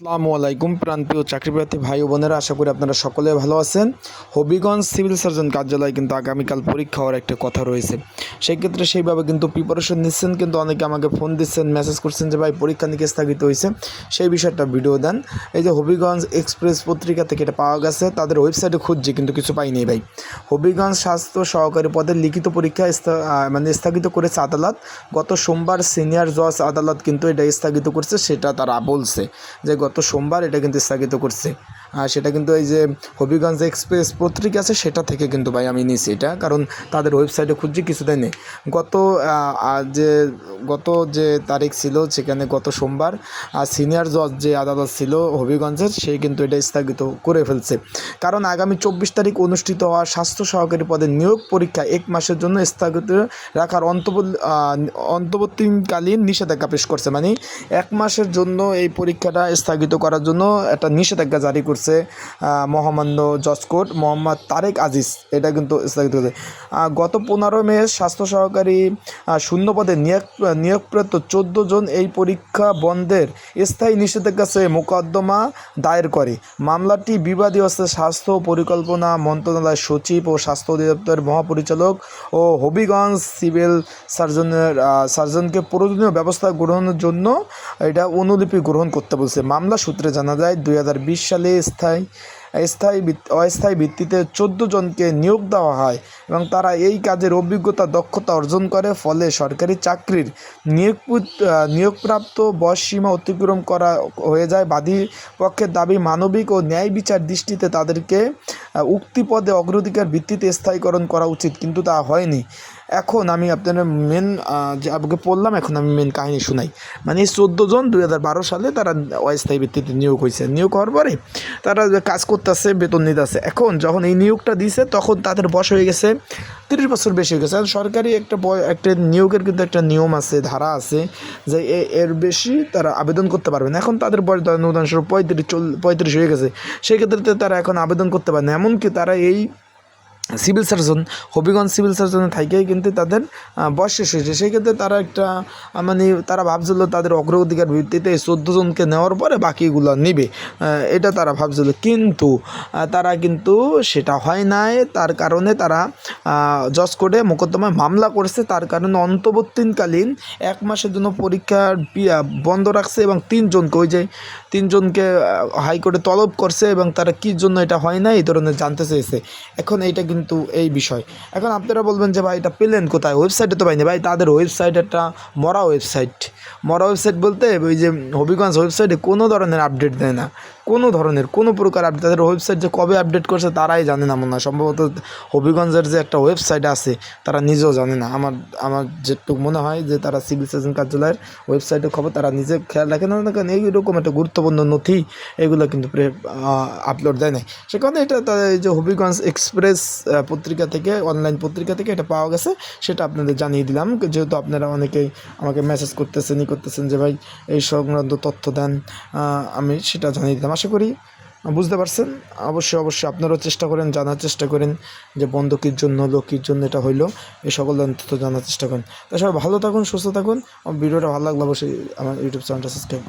আসসালামু আলাইকুম, প্রাণপ্রিয় চাকরিপ্রার্থী ভাই বোনেরা, আশা করি আপনারা সকলে ভালো আছেন। হবিগঞ্জ সিভিল সার্জন কার্যালয়ে কিন্তু আগামীকাল পরীক্ষা হওয়ার একটা কথা রয়েছে। সেই ক্ষেত্রে সেইভাবে কিন্তু প্রিপারেশন নিচ্ছেন, কিন্তু অনেকে আমাকে ফোন দিচ্ছেন মেসেজ করছেন যে, ভাই, পরীক্ষা নিকে স্থগিত হয়েছে? সেই বিষয়টা ভিডিও দেন। এই যে হবিগঞ্জ এক্সপ্রেস পত্রিকা থেকে এটা পাওয়া গেছে, তাদের ওয়েবসাইটে খুঁজছে, কিন্তু কিছু পাইনি ভাই। হবিগঞ্জ স্বাস্থ্য সহকারী পদের লিখিত পরীক্ষা মানে স্থগিত করেছে আদালত। গত সোমবার সিনিয়র জজ আদালত কিন্তু এটা স্থগিত করছে, সেটা তারা বলছে। যে গত সোমবার এটা কিন্তু স্থগিত করছে। সেটা কিন্তু এই যে হবিগঞ্জ এক্সপ্রেস পত্রিকা আছে, সেটা থেকে কিন্তু ভাই আমি নিয়েছি এটা, কারণ তাদের ওয়েবসাইটে খুঁজছি কিছুটাই নেই। গত যে গত যে তারিখ ছিল, সেখানে গত সোমবার সিনিয়র জজ যে আদালত ছিল হবিগঞ্জের, সে কিন্তু এটা স্থগিত করে ফেলছে। কারণ আগামী চব্বিশ তারিখ অনুষ্ঠিত হওয়া স্বাস্থ্য সহকারী পদে নিয়োগ পরীক্ষা এক মাসের জন্য স্থগিত রাখার অন্তর্বর্তীকালীন নিষেধাজ্ঞা পেশ করছে। মানে এক মাসের জন্য এই পরীক্ষাটা স্থগিত করার জন্য একটা নিষেধাজ্ঞা জারি করছে। আহ, মহামান্য জজ কোর্ট মোহাম্মদ তারেক আজিজ। এটা কিন্তু স্থগিত করেছে। গত পনেরো মে স্বাস্থ্য সহকারী আহ, শূন্য পদে নিয়োগ নিয়োগপ্রাপ্ত চোদ্দ জন এই পরীক্ষা বন্ধের স্থায়ী নিষেধাজ্ঞা চেয়ে মোকদ্দমা দায়ের করে। মামলাটি বিবাদী হচ্ছে স্বাস্থ্য পরিকল্পনা মন্ত্রণালয়ের সচিব ও স্বাস্থ্য অধিদপ্তরের মহাপরিচালক ও হবিগঞ্জ সিভিল সার্জনের সার্জনকে প্রয়োজনীয় ব্যবস্থা গ্রহণের জন্য এটা অনুলিপি গ্রহণ করতে বলছে। মামলা সূত্রে জানা যায় দুই হাজার বিশ সালে স্থায়ী স্থায়ী অস্থায়ী ভিত্তিতে চোদ্দ জনকে নিয়োগ দেওয়া হয় এবং তারা এই কাজের অভিজ্ঞতা, দক্ষতা অর্জন করে। ফলে সরকারি চাকরির নিয়োগ নিয়োগপ্রাপ্ত বয়স সীমা অতিক্রম করা হয়ে যায়। বাদী পক্ষের দাবি, মানবিক ও ন্যায় বিচার দৃষ্টিতে তাদেরকে উক্তি পদে অগ্রাধিকার ভিত্তিতে স্থায়ীকরণ করা উচিত, কিন্তু তা হয়নি। এখন আমি আপনার মেন যে আপনাকে পড়লাম, এখন আমি মেন কাহিনী শোনাই। মানে চোদ্দ জন দুই হাজার বারো সালে তারা অস্থায়ী ভিত্তিতে নিয়োগ হয়েছে নিয়োগ হওয়ার পরে তারা কাজ করতেছে, বেতন নিতেছে। এখন যখন এই নিয়োগটা দিছে, তখন তাদের বয়স হয়ে গেছে তিরিশ বছর বেশি হয়ে গেছে। সরকারি একটা একটা নিয়োগের কিন্তু একটা নিয়ম আছে, ধারা আছে যে এর বেশি তারা আবেদন করতে পারবে না। এখন তাদের বয়স উদাহরণস্বরূপ পঁয়ত্রিশ চল, পঁয়ত্রিশ হয়ে গেছে। সেক্ষেত্রে তারা এখন আবেদন করতে পারে না। এমনকি তারা এই সিভিল সার্জন, হবিগঞ্জ সিভিল সার্জনের থাইকেই কিন্তু তাদের বয়স শেষ হয়েছে। সেই ক্ষেত্রে তারা একটা মানে তারা ভাবছিল তাদের অগ্রাধিকার ভিত্তিতে চোদ্দ জনকে নেওয়ার পরে বাকিগুলো নিবে। এটা তারা ভাবছিল। কিন্তু তারা কিন্তু সেটা হয় নাই। তার কারণে তারা জজ কোর্টে মোকদ্দমায় মামলা করছে। তার কারণে অন্তর্বর্তীকালীন এক মাসের জন্য পরীক্ষার বন্ধ রাখছে এবং তিনজনকে ওই যে তিনজনকে হাইকোর্টে তলব করছে এবং তারা কী জন্য এটা হয় না এই ধরনের জানতে চেয়েছে। এখন এইটা কিন্তু এই বিষয়। এখন আপনারা বলবেন যে, ভাই, এটা পেলেন কোথায়? ওয়েবসাইটে তো পাইনি। ভাই, তাদের ওয়েবসাইট একটা মরা ওয়েবসাইট মরা ওয়েবসাইট বলতে ওই যে, হবিগঞ্জ ওয়েবসাইটে কোনো ধরনের আপডেট দেয় না। কোনো ধরনের, কোনো প্রকার আপডেট তাদের ওয়েবসাইট যে কবে আপডেট করছে তারাই জানে না মনে হয়। সম্ভবত হবিগঞ্জের যে একটা ওয়েবসাইট আছে, তারা নিজেও জানে না। আমার আমার যেটুকু মনে হয় যে তারা সিভিল সার্জন কার্যালয়ের ওয়েবসাইটের খবর তারা নিজে খেয়াল রাখে না না কারণ এইরকম একটা গুরুত্বপূর্ণ নথি এগুলো কিন্তু আপলোড দেয় নাই। সে কারণে এটা যে হবিগঞ্জ এক্সপ্রেস পত্রিকা থেকে অনলাইন পত্রিকা থেকে এটা পাওয়া গেছে, সেটা আপনাদের জানিয়ে দিলাম। যেহেতু আপনারা অনেকেই আমাকে মেসেজ করতেছেন, ই করতেছেন যে ভাই, এই সংক্রান্ত তথ্য দেন আমি সেটা জানিয়ে দিলাম। আশা করি, বুঝতে পারছেন? অবশ্যই অবশ্যই আপনারাও চেষ্টা করেন, জানার চেষ্টা করেন যে বন্ধ কীর জন্য হলো কীর জন্য এটা হইল, এই সকল তথ্য জানার চেষ্টা করেন। তাছাড়া ভালো থাকুন, সুস্থ থাকুন। ভিডিওটা ভালো লাগলে অবশ্যই আমার ইউটিউব চ্যানেলটা সাবস্ক্রাইব করুন।